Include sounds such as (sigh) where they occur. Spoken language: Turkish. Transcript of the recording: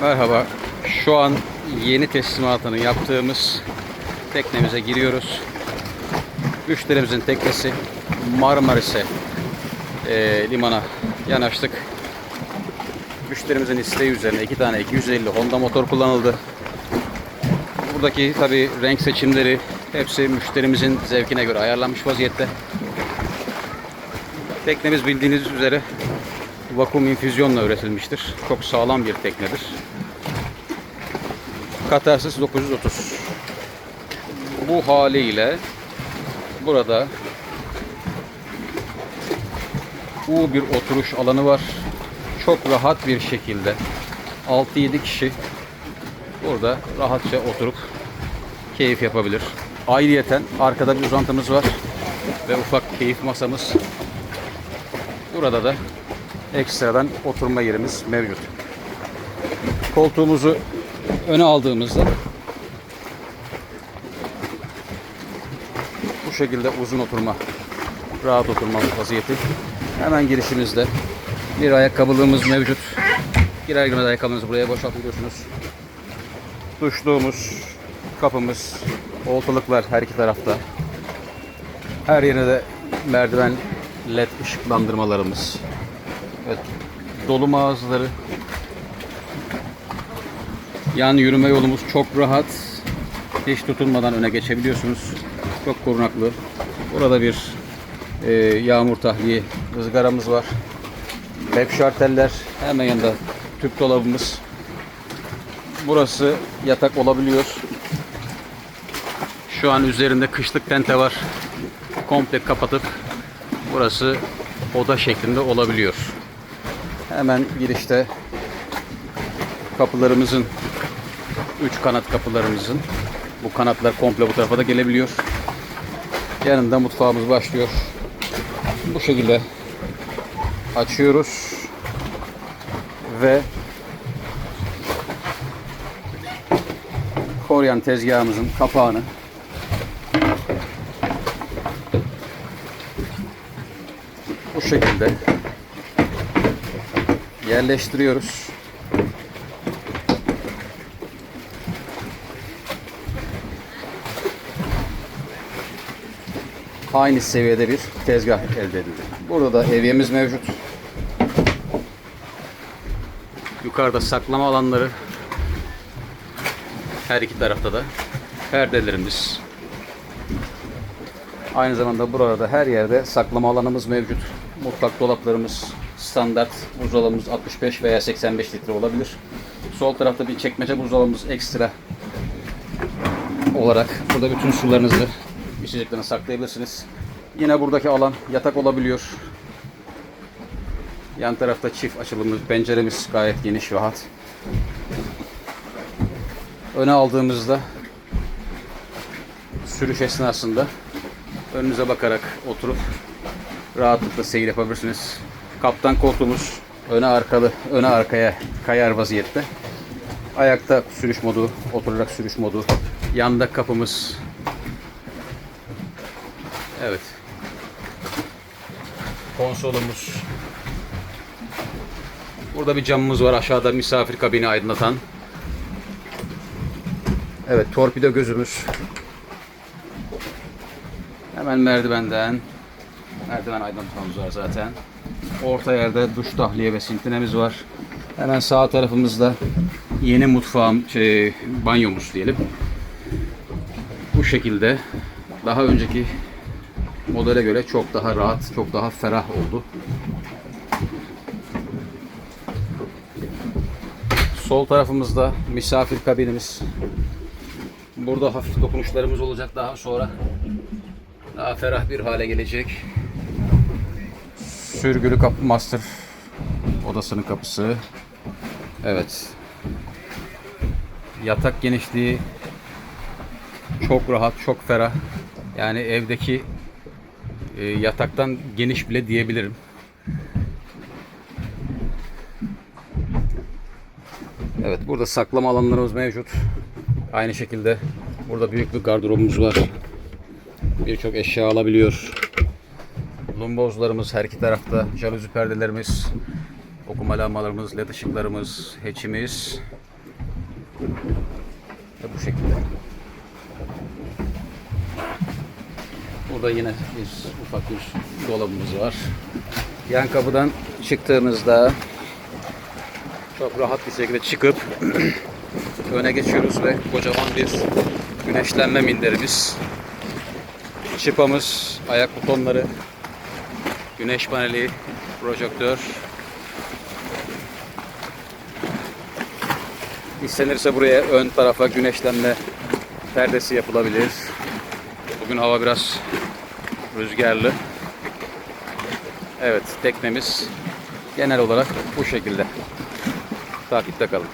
Merhaba. Şu an yeni teslimatını yaptığımız teknemize giriyoruz. Müşterimizin teknesi Marmaris'e e, limana yanaştık. Müşterimizin isteği üzerine iki tane 250 Honda motor kullanıldı. Buradaki tabi renk seçimleri hepsi müşterimizin zevkine göre ayarlanmış vaziyette. Teknemiz bildiğiniz üzere vakum infüzyonla üretilmiştir. Çok sağlam bir teknedir. Katarsis 930. Bu haliyle burada U bir oturuş alanı var. Çok rahat bir şekilde 6-7 kişi burada rahatça oturup keyif yapabilir. Ayrıyeten arkada bir uzantımız var ve ufak keyif masamız. Burada da ekstradan oturma yerimiz mevcut. Koltuğumuzu öne aldığımızda bu şekilde uzun oturma, rahat oturma vaziyeti. Hemen girişimizde bir ayakkabılığımız mevcut. Girer girmez ayakkabınızı buraya boşaltıyorsunuz. Duşluğumuz, kapımız, oltalıklar her iki tarafta. Her yerine de merdiven led ışıklandırmalarımız. Evet. Dolu mağazaları. Yan yürüme yolumuz çok rahat. Hiç tutunmadan öne geçebiliyorsunuz. Çok korunaklı. Burada bir e, yağmur tahliye ızgaramız var. Hep şarteller. Hemen yanında tüp dolabımız. Burası yatak olabiliyor. Şu an üzerinde kışlık tente var. Komple kapatıp burası oda şeklinde olabiliyor. Hemen girişte kapılarımızın üç kanat kapılarımızın bu kanatlar komple bu tarafa da gelebiliyor. Yanında mutfağımız başlıyor. Bu şekilde açıyoruz ve koryan tezgahımızın kapağını bu şekilde yerleştiriyoruz. Aynı seviyede bir tezgah elde edildi. Burada da evyemiz mevcut. Yukarıda saklama alanları her iki tarafta da perdelerimiz. Aynı zamanda burada her yerde saklama alanımız mevcut. Mutfak dolaplarımız standart buzdolabımız 65 veya 85 litre olabilir. Sol tarafta bir çekmece buzdolabımız ekstra olarak burada bütün sularınızı içeceklerini saklayabilirsiniz. Yine buradaki alan yatak olabiliyor. Yan tarafta çift açılımlı penceremiz gayet geniş rahat. Öne aldığımızda sürüş esnasında önünüze bakarak oturup rahatlıkla seyir yapabilirsiniz. Kaptan koltuğumuz öne arkalı, öne arkaya kayar vaziyette. Ayakta sürüş modu, oturarak sürüş modu. Yanda kapımız. Evet. Konsolumuz. Burada bir camımız var aşağıda misafir kabini aydınlatan. Evet torpido gözümüz. Hemen merdivenden merdiven aydınlatmamız var zaten. Orta yerde duş tahliye ve sintinemiz var. Hemen sağ tarafımızda yeni mutfağım, şey, banyomuz diyelim. Bu şekilde daha önceki modele göre çok daha rahat, çok daha ferah oldu. Sol tarafımızda misafir kabinimiz. Burada hafif dokunuşlarımız olacak daha sonra. Daha ferah bir hale gelecek. Sürgülü kapı master odasının kapısı. Evet. Yatak genişliği çok rahat, çok ferah. Yani evdeki e, yataktan geniş bile diyebilirim. Evet, burada saklama alanlarımız mevcut. Aynı şekilde burada büyük bir gardırobumuz var. Birçok eşya alabiliyor. Lumbozlarımız her iki tarafta, jaluzi perdelerimiz, okuma lambalarımız, led ışıklarımız, hatch'imiz. Ve bu şekilde. Burada yine bir ufak bir dolabımız var. Yan kapıdan çıktığımızda çok rahat bir şekilde çıkıp (clears throat) öne geçiyoruz ve kocaman bir güneşlenme minderimiz. Çıpamız, ayak butonları, güneş paneli, projektör. İstenirse buraya ön tarafa güneşlenme perdesi yapılabilir. Bugün hava biraz rüzgarlı. Evet, teknemiz genel olarak bu şekilde. Takipte kalın.